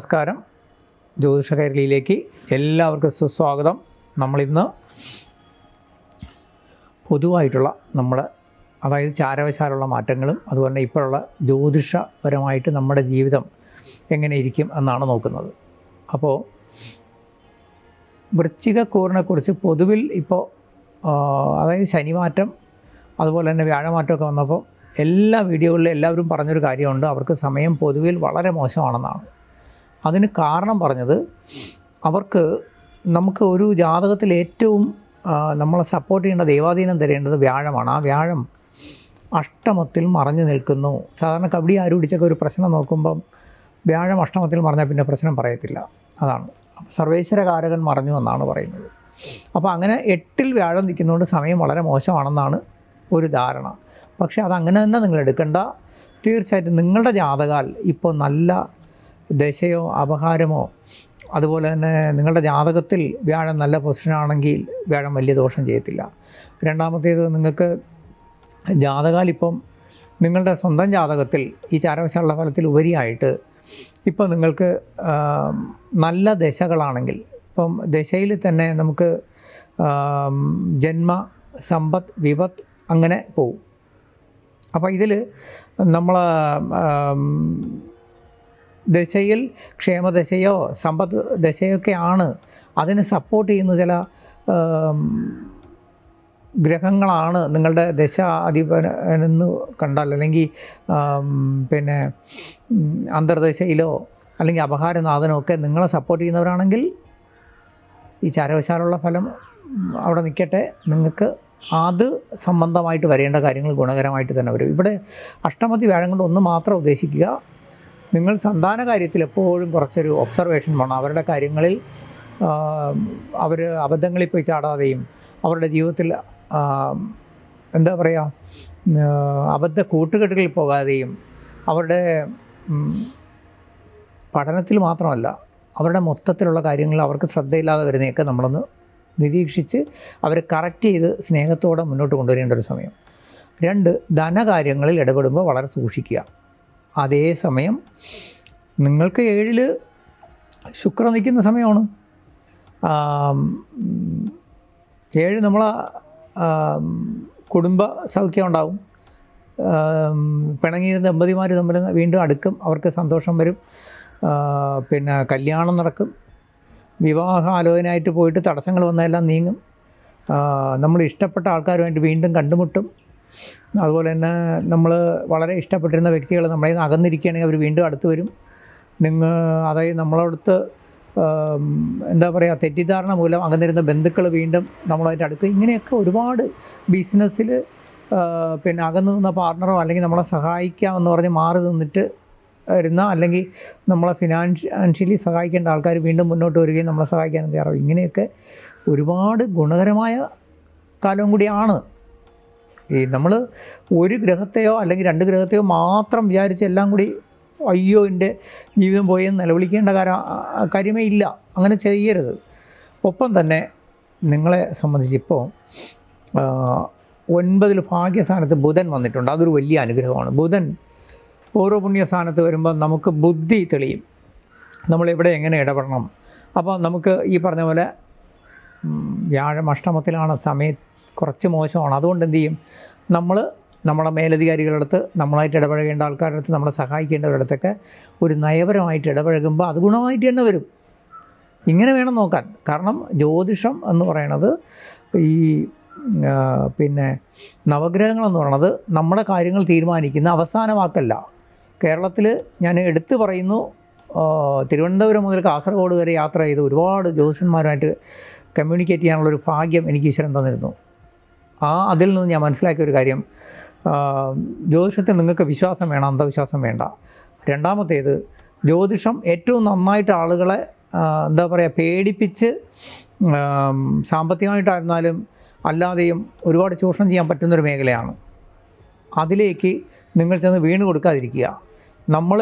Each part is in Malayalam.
നമസ്കാരം. ജ്യോതിഷ കൈരളിയിലേക്ക് എല്ലാവർക്കും സുസ്വാഗതം. നമ്മളിന്ന് പൊതുവായിട്ടുള്ള നമ്മുടെ അതായത് ചാരവശാലുള്ള മാറ്റങ്ങളും അതുപോലെ തന്നെ ഇപ്പോഴുള്ള ജ്യോതിഷപരമായിട്ട് നമ്മുടെ ജീവിതം എങ്ങനെ ഇരിക്കും എന്നാണ് നോക്കുന്നത്. അപ്പോൾ വൃശ്ചിക വൃശ്ചികക്കൂറിനെക്കുറിച്ച് പൊതുവിൽ ഇപ്പോൾ അതായത് ശനിമാറ്റം അതുപോലെ തന്നെ വ്യാഴമാറ്റമൊക്കെ വന്നപ്പോൾ എല്ലാ വീഡിയോകളിലും എല്ലാവരും പറഞ്ഞൊരു കാര്യമുണ്ട്. അവർക്ക് സമയം പൊതുവിൽ വളരെ മോശമാണെന്നാണ്. അതിന് കാരണം പറഞ്ഞത് അവർക്ക് നമുക്ക് ഒരു ജാതകത്തിൽ ഏറ്റവും നമ്മളെ സപ്പോർട്ട് ചെയ്യേണ്ട ദൈവാധീനം തരേണ്ടത് വ്യാഴമാണ്. ആ വ്യാഴം അഷ്ടമത്തിൽ മറഞ്ഞു നിൽക്കുന്നു. സാധാരണ കബഡി ആരും പിടിച്ചൊക്കെ ഒരു പ്രശ്നം നോക്കുമ്പം വ്യാഴം അഷ്ടമത്തിൽ മറഞ്ഞാൽ പിന്നെ പ്രശ്നം പറയത്തില്ല. അതാണ്. സർവേശ്വര കാരകൻ മറഞ്ഞു എന്നാണ് പറയുന്നത്. അപ്പോൾ അങ്ങനെ എട്ടിൽ വ്യാഴം നിൽക്കുന്നതുകൊണ്ട് സമയം വളരെ മോശമാണെന്നാണ് ഒരു ധാരണ. പക്ഷേ അതങ്ങനെ തന്നെ നിങ്ങൾ എടുക്കേണ്ട. തീർച്ചയായിട്ടും നിങ്ങളുടെ ജാതകാൽ ഇപ്പോൾ നല്ല ദശയോ അപഹാരമോ അതുപോലെ തന്നെ നിങ്ങളുടെ ജാതകത്തിൽ വ്യാഴം നല്ല പൊസിഷനാണെങ്കിൽ വ്യാഴം വലിയ ദോഷം ചെയ്യത്തില്ല. രണ്ടാമത്തേത് നിങ്ങൾക്ക് ജാതകാലിപ്പം നിങ്ങളുടെ സ്വന്തം ജാതകത്തിൽ ഈ ചാരവശാലുള്ള ഫലത്തിൽ ഉപരിയായിട്ട് ഇപ്പം നിങ്ങൾക്ക് നല്ല ദശകളാണെങ്കിൽ ഇപ്പം ദശയിൽ തന്നെ നമുക്ക് ജന്മ സമ്പത്ത് വിപത്ത് അങ്ങനെ പോവും. അപ്പോൾ ഇതിൽ നമ്മൾ ദശയിൽ ക്ഷേമദശയോ സമ്പത്ത് ദശയൊക്കെയാണ് അതിനെ സപ്പോർട്ട് ചെയ്യുന്ന ചില ഗ്രഹങ്ങളാണ് നിങ്ങളുടെ ദശ അധിപനെന്ന് കണ്ടാൽ. അല്ലെങ്കിൽ പിന്നെ അന്തർദശയിലോ അല്ലെങ്കിൽ അപഹാരനാഥനോ ഒക്കെ നിങ്ങളെ സപ്പോർട്ട് ചെയ്യുന്നവരാണെങ്കിൽ ഈ ചാരവശാലുള്ള ഫലം അവിടെ നിൽക്കട്ടെ. നിങ്ങൾക്ക് അത് സംബന്ധമായിട്ട് വരേണ്ട കാര്യങ്ങൾ ഗുണകരമായിട്ട് തന്നെ വരും. ഇവിടെ അഷ്ടമതി വ്യാഴം കൊണ്ട് ഒന്ന് മാത്രം ഉദ്ദേശിക്കുക. നിങ്ങൾ സന്താന കാര്യത്തിൽ എപ്പോഴും കുറച്ചൊരു ഒബ്സർവേഷൻ വേണം. അവരുടെ കാര്യങ്ങളിൽ അവർ അബദ്ധങ്ങളിൽ പോയി ചാടാതെയും അവരുടെ ജീവിതത്തിൽ എന്താ പറയുക അബദ്ധ കൂട്ടുകെട്ടുകളിൽ പോകാതെയും അവരുടെ പഠനത്തിൽ മാത്രമല്ല അവരുടെ മൊത്തത്തിലുള്ള കാര്യങ്ങൾ അവർക്ക് ശ്രദ്ധയില്ലാതെ വരുന്നതൊക്കെ നമ്മളൊന്ന് നിരീക്ഷിച്ച് അവരെ കറക്റ്റ് ചെയ്ത് സ്നേഹത്തോടെ മുന്നോട്ട് കൊണ്ടുവരേണ്ട ഒരു സമയം. രണ്ട് ധനകാര്യങ്ങളിൽ ഇടപെടുമ്പോൾ വളരെ സൂക്ഷിക്കുക. അതേസമയം നിങ്ങൾക്ക് ഏഴിൽ ശുക്ര നിൽക്കുന്ന സമയമാണ്. ഏഴ് നമ്മളെ കുടുംബ സൗഖ്യം ഉണ്ടാവും. പിണങ്ങിയിരുന്ന പിണങ്ങിയ ദമ്പതിമാർ തമ്മിൽ വീണ്ടും അടുക്കും അവർക്ക് സന്തോഷം വരും. പിന്നെ കല്യാണം നടക്കും. വിവാഹ ആലോചനയായിട്ട് പോയിട്ട് തടസ്സങ്ങൾ വന്നതെല്ലാം നീങ്ങും. നമ്മൾ ഇഷ്ടപ്പെട്ട ആൾക്കാരുമായിട്ട് വീണ്ടും കണ്ടുമുട്ടും. അതുപോലെ തന്നെ നമ്മൾ വളരെ ഇഷ്ടപ്പെട്ടിരുന്ന വ്യക്തികൾ നമ്മളെ നിന്ന് അകന്നിരിക്കുകയാണെങ്കിൽ അവർ വീണ്ടും അടുത്ത് വരും. നിങ്ങൾ അതായത് നമ്മളടുത്ത് എന്താ പറയുക തെറ്റിദ്ധാരണ മൂലം അകന്നിരുന്ന ബന്ധുക്കൾ വീണ്ടും നമ്മളതിന്റെ അടുത്ത് ഇങ്ങനെയൊക്കെ ഒരുപാട് ബിസിനസ്സിൽ പിന്നെ അകന്നു നിന്ന പാർട്ണറോ അല്ലെങ്കിൽ നമ്മളെ സഹായിക്കാം എന്ന് പറഞ്ഞ് മാറി നിന്നിട്ട് വരുന്ന അല്ലെങ്കിൽ നമ്മളെ ഫിനാൻഷ്യലി സഹായിക്കേണ്ട ആൾക്കാർ വീണ്ടും മുന്നോട്ട് വരികയും നമ്മളെ സഹായിക്കാൻ തയ്യാറാവും. ഇങ്ങനെയൊക്കെ ഒരുപാട് ഗുണകരമായ കാലം കൂടിയാണ് ഈ നമ്മൾ ഒരു ഗ്രഹത്തെയോ അല്ലെങ്കിൽ രണ്ട് ഗ്രഹത്തെയോ മാത്രം വിചാരിച്ച് എല്ലാം കൂടി അയ്യോ എന്റെ ജീവിതം പോയെന്ന് നിലവിളിക്കേണ്ട കാര്യം കാര്യമേ ഇല്ല. അങ്ങനെ ചെയ്യരുത്. ഒപ്പം തന്നെ നിങ്ങളെ സംബന്ധിച്ച് ഇപ്പോൾ ഒൻപതിൽ ഭാഗ്യസ്ഥാനത്ത് ബുധൻ വന്നിട്ടുണ്ട്. അതൊരു വലിയ അനുഗ്രഹമാണ്. ബുധൻ ഓരോ പുണ്യസ്ഥാനത്ത് വരുമ്പോൾ നമുക്ക് ബുദ്ധി തെളിയും. നമ്മളെവിടെ എങ്ങനെ ഇടപെടണം. അപ്പോൾ നമുക്ക് ഈ പറഞ്ഞ പോലെ വ്യാഴം അഷ്ടമത്തിലാണ് സമയം കുറച്ച് മോശമാണ്. അതുകൊണ്ട് എന്ത് ചെയ്യും? നമ്മൾ നമ്മളെ മേലധികാരികളുടെ അടുത്ത് നമ്മളായിട്ട് ഇടപഴകേണ്ട ആൾക്കാരുടെ അടുത്ത് നമ്മളെ സഹായിക്കേണ്ടവരുടെ അടുത്തൊക്കെ ഒരു നയപരമായിട്ട് ഇടപഴകുമ്പോൾ അത് ഗുണമായിട്ട് തന്നെ വരും. ഇങ്ങനെ വേണം നോക്കാൻ. കാരണം ജ്യോതിഷം എന്ന് പറയണത് ഈ പിന്നെ നവഗ്രഹങ്ങളെന്ന് പറയണത് നമ്മുടെ കാര്യങ്ങൾ തീരുമാനിക്കുന്ന അവസാന വാക്കല്ല. കേരളത്തിൽ ഞാൻ എടുത്തു പറയുന്നു തിരുവനന്തപുരം മുതൽ കാസർഗോഡ് വരെ യാത്ര ചെയ്ത് ഒരുപാട് ജ്യോതിഷന്മാരുമായിട്ട് കമ്മ്യൂണിക്കേറ്റ് ചെയ്യാനുള്ളൊരു ഭാഗ്യം എനിക്ക് ഈശ്വരൻ തന്നിരുന്നു. ആ അതിൽ നിന്ന് ഞാൻ മനസ്സിലാക്കിയ ഒരു കാര്യം ജ്യോതിഷത്തിൽ നിങ്ങൾക്ക് വിശ്വാസം വേണം അന്ധവിശ്വാസം വേണ്ട? രണ്ടാമത്തേത് ജ്യോതിഷം ഏറ്റവും നന്നായിട്ട് ആളുകളെ എന്താ പറയുക പേടിപ്പിച്ച് സാമ്പത്തികമായിട്ടായിരുന്നാലും അല്ലാതെയും ഒരുപാട് ചൂഷണം ചെയ്യാൻ പറ്റുന്നൊരു മേഖലയാണ്. അതിലേക്ക് നിങ്ങൾ ചെന്ന് വീണ് കൊടുക്കാതിരിക്കുക. നമ്മൾ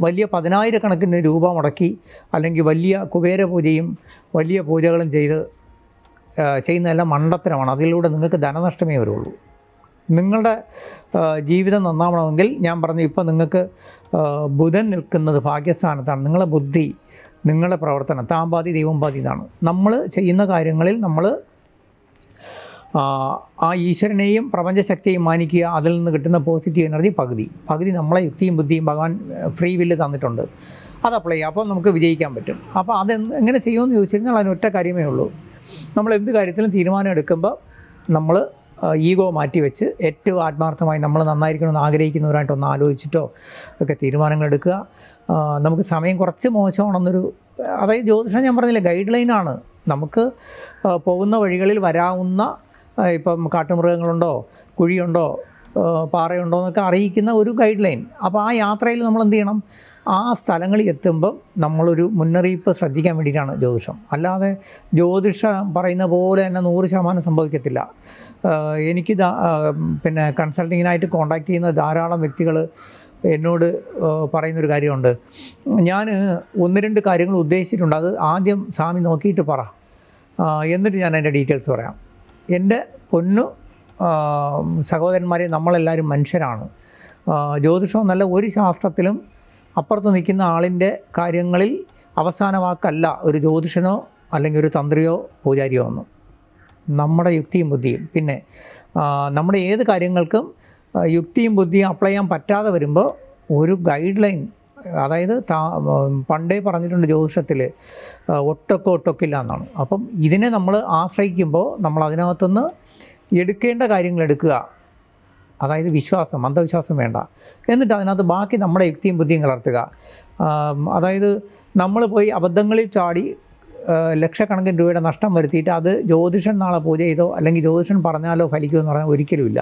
വലിയ പതിനായിരക്കണക്കിന് രൂപ മുടക്കി അല്ലെങ്കിൽ വലിയ കുബേര പൂജയും വലിയ പൂജകളും ചെയ്ത് ചെയ്യുന്നതെല്ലാം മണ്ടത്തരമാണ്. അതിലൂടെ നിങ്ങൾക്ക് ധനനഷ്ടമേ വരുള്ളൂ. നിങ്ങളുടെ ജീവിതം നന്നാവണമെങ്കിൽ ഞാൻ പറഞ്ഞു ഇപ്പോൾ നിങ്ങൾക്ക് ബുധൻ നിൽക്കുന്നത് ഭാഗ്യസ്ഥാനത്താണ്. നിങ്ങളുടെ ബുദ്ധി നിങ്ങളുടെ പ്രവർത്തനം താൻ പാതി ദൈവം പാതി ഇതാണ്. നമ്മൾ ചെയ്യുന്ന കാര്യങ്ങളിൽ നമ്മൾ ആ, ഈശ്വരനെയും പ്രപഞ്ചശക്തിയെയും മാനിക്കുക അതിൽ നിന്ന് കിട്ടുന്ന പോസിറ്റീവ് എനർജി പകുതി. പകുതി നമ്മളെ യുക്തിയും ബുദ്ധിയും ഭഗവാൻ ഫ്രീ വില്ല് തന്നിട്ടുണ്ട്. അത് അപ്ലൈ ചെയ്യുക അപ്പോൾ നമുക്ക് വിജയിക്കാൻ പറ്റും. അപ്പോൾ അത് എങ്ങനെ ചെയ്യുമെന്ന് ചോദിച്ചു കഴിഞ്ഞാൽ അതിനൊറ്റ കാര്യമേ ഉള്ളൂ. നമ്മൾ എന്ത് കാര്യത്തിലും തീരുമാനം എടുക്കുമ്പോൾ നമ്മൾ ഈഗോ മാറ്റി വെച്ച് ഏറ്റവും ആത്മാർത്ഥമായി നമ്മൾ നന്നായിരിക്കണമെന്ന് ആഗ്രഹിക്കുന്നവരായിട്ട് ഒന്ന് ആലോചിച്ചിട്ടോ ഒക്കെ തീരുമാനങ്ങൾ എടുക്കുക. നമുക്ക് സമയം കുറച്ച് മോശമാണെന്നൊരു അതായത് ജ്യോതിഷം ഞാൻ പറഞ്ഞില്ല ഗൈഡ് ലൈനാണ് നമുക്ക് പോകുന്ന വഴികളിൽ വരാവുന്ന ഇപ്പം കാട്ടുമൃഗങ്ങളുണ്ടോ കുഴിയുണ്ടോ പാറയുണ്ടോ എന്നൊക്കെ അറിയിക്കുന്ന ഒരു ഗൈഡ് ലൈൻ അപ്പോൾ ആ യാത്രയിൽ നമ്മൾ എന്ത് ചെയ്യണം? ആ സ്ഥലങ്ങളിൽ എത്തുമ്പം നമ്മളൊരു മുന്നറിയിപ്പ് ശ്രദ്ധിക്കാൻ വേണ്ടിയിട്ടാണ് ജ്യോതിഷം. അല്ലാതെ ജ്യോതിഷം പറയുന്ന പോലെ തന്നെ നൂറ് ശതമാനം സംഭവിക്കത്തില്ല. എനിക്ക് പിന്നെ കൺസൾട്ടിങ്ങിനായിട്ട് കോണ്ടാക്ട് ചെയ്യുന്ന ധാരാളം വ്യക്തികൾ എന്നോട് പറയുന്നൊരു കാര്യമുണ്ട്. ഞാൻ ഒന്ന് രണ്ട് കാര്യങ്ങൾ ഉദ്ദേശിച്ചിട്ടുണ്ട്. അത് ആദ്യം സ്വാമി നോക്കിയിട്ട് പറ. എന്നിട്ട് ഞാൻ അതിന്റെ ഡീറ്റെയിൽസ് പറയാം. എന്റെ പൊന്നു സഹോദരന്മാരെ നമ്മളെല്ലാവരും മനുഷ്യരാണ്. ജ്യോതിഷം എന്നല്ല ഒരു ശാസ്ത്രത്തിലും അപ്പുറത്ത് നിൽക്കുന്ന ആളിന്റെ കാര്യങ്ങളിൽ അവസാന വാക്കല്ല ഒരു ജ്യോതിഷനോ അല്ലെങ്കിൽ ഒരു തന്ത്രിയോ പൂജാരിയോ ഒന്നും. നമ്മുടെ യുക്തിയും ബുദ്ധിയും. പിന്നെ നമ്മുടെ ഏത് കാര്യങ്ങൾക്കും യുക്തിയും ബുദ്ധിയും അപ്ലൈ ചെയ്യാൻ പറ്റാതെ വരുമ്പോൾ ഒരു ഗൈഡ് ലൈൻ അതായത് പണ്ടേ പറഞ്ഞിട്ടുണ്ട് ജ്യോതിഷത്തിൽ ഒട്ടൊക്കെ ഒട്ടൊക്കില്ല എന്നാണ്. അപ്പം ഇതിനെ നമ്മൾ ആശ്രയിക്കുമ്പോൾ നമ്മൾ അതിനകത്തുനിന്ന് എടുക്കേണ്ട കാര്യങ്ങൾ എടുക്കുക. അതായത് വിശ്വാസം അന്ധവിശ്വാസം വേണ്ട. എന്നിട്ട് അതിനകത്ത് ബാക്കി നമ്മുടെ യുക്തിയും ബുദ്ധിയും കലർത്തുക. അതായത് നമ്മൾ പോയി അബദ്ധങ്ങളിൽ ചാടി ലക്ഷക്കണക്കിന് രൂപയുടെ നഷ്ടം വരുത്തിയിട്ട് അത് ജ്യോതിഷൻ നാളെ പൂജ ചെയ്തോ അല്ലെങ്കിൽ ജ്യോതിഷൻ പറഞ്ഞാലോ ഫലിക്കുമെന്ന് പറഞ്ഞാൽ ഒരിക്കലുമില്ല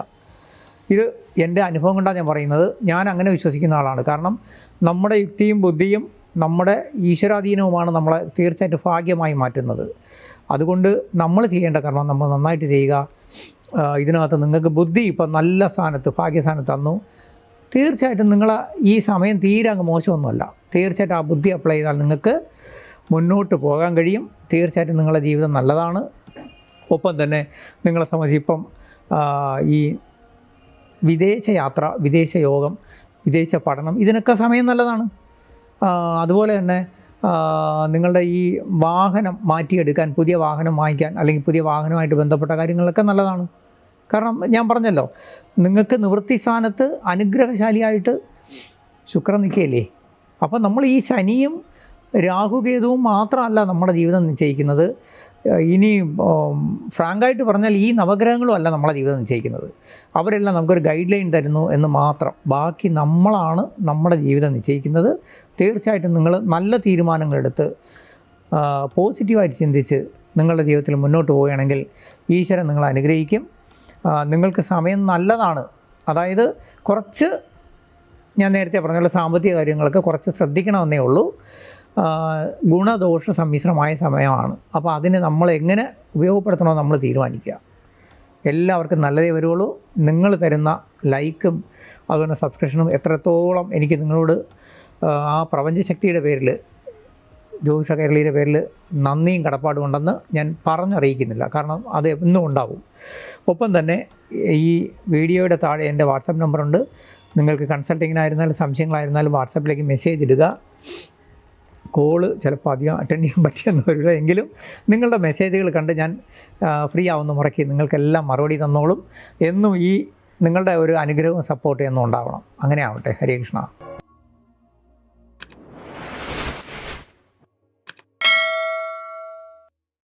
ഇത് എന്റെ അനുഭവം കൊണ്ടാണ് ഞാൻ പറയുന്നത്. ഞാൻ അങ്ങനെ വിശ്വസിക്കുന്ന ആളാണ്. കാരണം നമ്മുടെ യുക്തിയും ബുദ്ധിയും നമ്മുടെ ഈശ്വരാധീനവുമാണ് നമ്മളെ തീർച്ചയായിട്ടും ഭാഗ്യമായി മാറ്റുന്നത്. അതുകൊണ്ട് നമ്മൾ ചെയ്യേണ്ട കർമ്മം നമ്മൾ നന്നായിട്ട് ചെയ്യുക. ഇതിനകത്ത് നിങ്ങൾക്ക് ബുദ്ധി ഇപ്പം നല്ല സ്ഥാനത്ത് ഭാഗ്യസ്ഥാനത്ത് തന്നു. തീർച്ചയായിട്ടും നിങ്ങൾ ഈ സമയം തീരെ അങ്ങ് മോശമൊന്നുമല്ല. തീർച്ചയായിട്ടും ആ ബുദ്ധി അപ്ലൈ ചെയ്താൽ നിങ്ങൾക്ക് മുന്നോട്ട് പോകാൻ കഴിയും. തീർച്ചയായിട്ടും നിങ്ങളുടെ ജീവിതം നല്ലതാണ്. ഒപ്പം തന്നെ നിങ്ങളെ സംബന്ധിച്ച് ഇപ്പം ഈ വിദേശ യാത്ര വിദേശ യോഗം വിദേശ പഠനം ഇതിനൊക്കെ സമയം നല്ലതാണ്. അതുപോലെ തന്നെ നിങ്ങളുടെ ഈ വാഹനം മാറ്റിയെടുക്കാൻ പുതിയ വാഹനം വാങ്ങിക്കാൻ അല്ലെങ്കിൽ പുതിയ വാഹനമായിട്ട് ബന്ധപ്പെട്ട കാര്യങ്ങളൊക്കെ നല്ലതാണ്. കാരണം ഞാൻ പറഞ്ഞല്ലോ നിങ്ങൾക്ക് നിവൃത്തി സ്ഥാനത്ത് അനുഗ്രഹശാലിയായിട്ട് ശുക്രൻ നിൽക്കുകയല്ലേ? അപ്പോൾ നമ്മൾ ഈ ശനിയും രാഹുകേതുവും മാത്രമല്ല നമ്മുടെ ജീവിതം നിശ്ചയിക്കുന്നത്. ഇനി ഫ്രാങ്കായിട്ട് പറഞ്ഞാൽ ഈ നവഗ്രഹങ്ങളും അല്ല നമ്മളെ ജീവിതം നിശ്ചയിക്കുന്നത്. അവരെല്ലാം നമുക്കൊരു ഗൈഡ് ലൈൻ തരുന്നു എന്ന് മാത്രം. ബാക്കി നമ്മളാണ് നമ്മുടെ ജീവിതം നിശ്ചയിക്കുന്നത്. തീർച്ചയായിട്ടും നിങ്ങൾ നല്ല തീരുമാനങ്ങളെടുത്ത് പോസിറ്റീവായിട്ട് ചിന്തിച്ച് നിങ്ങളുടെ ജീവിതത്തിൽ മുന്നോട്ട് പോവുകയാണെങ്കിൽ ഈശ്വരൻ നിങ്ങളെ അനുഗ്രഹിക്കും. നിങ്ങൾക്ക് സമയം നല്ലതാണ്. അതായത് കുറച്ച് ഞാൻ നേരത്തെ പറഞ്ഞുള്ള സാമ്പത്തിക കാര്യങ്ങളൊക്കെ കുറച്ച് ശ്രദ്ധിക്കണമെന്നേ ഉള്ളൂ. ഗുണദോഷ സമ്മിശ്രമായ സമയമാണ്. അപ്പോൾ അതിനെ നമ്മൾ എങ്ങനെ ഉപയോഗപ്പെടുത്തണമെന്ന് നമ്മൾ തീരുമാനിക്കുക. എല്ലാവർക്കും നല്ലതേ വരുള്ളൂ നിങ്ങൾ തരുന്ന ലൈക്കും അതുപോലെ സബ്സ്ക്രിപ്ഷനും എത്രത്തോളം എനിക്ക് നിങ്ങളോട് ആ, പ്രപഞ്ചശക്തിയുടെ പേരിൽ ജ്യോതിഷ കേരളീയുടെ പേരിൽ നന്ദിയും കടപ്പാടും ഉണ്ടെന്ന് ഞാൻ പറഞ്ഞറിയിക്കുന്നില്ല. കാരണം അത് എന്നും ഉണ്ടാവും. ഒപ്പം തന്നെ ഈ വീഡിയോയുടെ താഴെ എന്റെ വാട്സപ്പ് നമ്പറുണ്ട്. നിങ്ങൾക്ക് കൺസൾട്ടിങ്ങിനായിരുന്നാലും സംശയങ്ങളായിരുന്നാലും വാട്സപ്പിലേക്ക് മെസ്സേജ് ഇടുക. കോൾ ചിലപ്പോൾ അധികം അറ്റൻഡ് ചെയ്യാൻ പറ്റിയെന്ന് വരില്ല. എങ്കിലും നിങ്ങളുടെ മെസ്സേജുകൾ കണ്ട് ഞാൻ ഫ്രീ ആവുന്ന മുറയ്ക്ക് നിങ്ങൾക്കെല്ലാം മറുപടി തന്നോളും. എന്നും ഈ നിങ്ങളുടെ ഒരു അനുഗ്രഹവും സപ്പോർട്ട് എന്നും ഉണ്ടാവണം. അങ്ങനെ ആവട്ടെ ഹരേ കൃഷ്ണ.